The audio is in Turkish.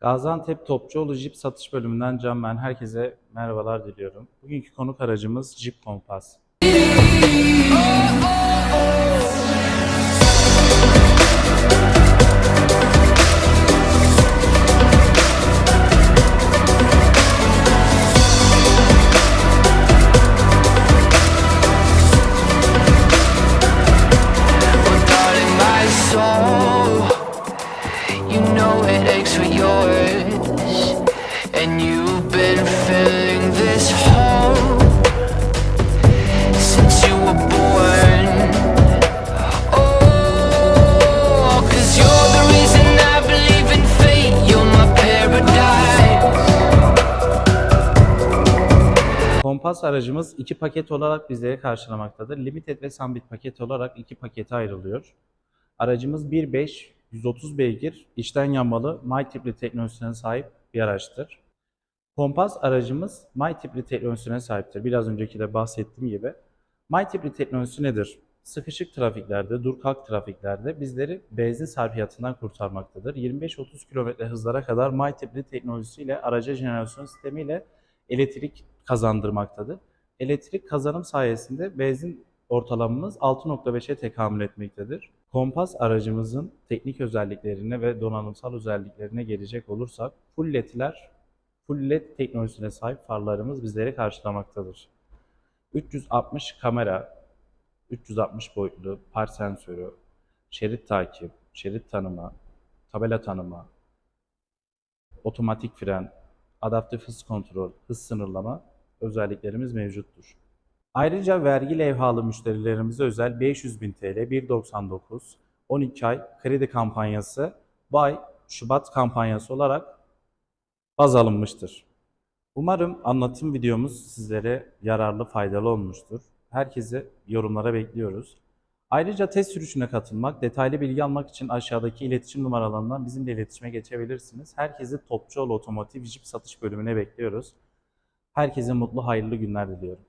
Gaziantep Topçuoğlu Jeep satış bölümünden Can ben. Herkese merhabalar diliyorum. Bugünkü konuk aracımız Jeep Compass. Compass aracımız iki paket olarak bizleri karşılamaktadır. Limited ve Summit paket olarak iki pakete ayrılıyor. Aracımız 1.5 130 beygir, içten yanmalı MyTripli teknolojisine sahip bir araçtır. Compass aracımız MyTripli teknolojisine sahiptir. Biraz önceki de bahsettiğim gibi. MyTripli teknolojisi nedir? Sıkışık trafiklerde, dur kalk trafiklerde bizleri benzin sarfiyatından kurtarmaktadır. 25-30 km hızlara kadar MyTripli teknolojisiyle araca jenerasyon sistemiyle elektrik kazandırmaktadır. Elektrik kazanım sayesinde benzin ortalamamız 6.5'e tekamül etmektedir. Kompas aracımızın teknik özelliklerine ve donanımsal özelliklerine gelecek olursak full led'ler, full led teknolojisine sahip farlarımız bizleri karşılamaktadır. 360 kamera, 360 boyutlu park sensörü, şerit takip, şerit tanıma, tabela tanıma, otomatik fren, adaptif hız kontrol, hız sınırlama özelliklerimiz mevcuttur. Ayrıca vergi levhalı müşterilerimize özel 500.000 TL 1.99 12 ay kredi kampanyası bu ay Şubat kampanyası olarak baz alınmıştır. Umarım anlatım videomuz sizlere yararlı, faydalı olmuştur. Herkesi yorumlara bekliyoruz. Ayrıca test sürüşüne katılmak, detaylı bilgi almak için aşağıdaki iletişim numaralarından bizimle iletişime geçebilirsiniz. Herkesi Topçuoğlu Otomotiv Jeep satış bölümüne bekliyoruz. Herkese mutlu, hayırlı günler diliyorum.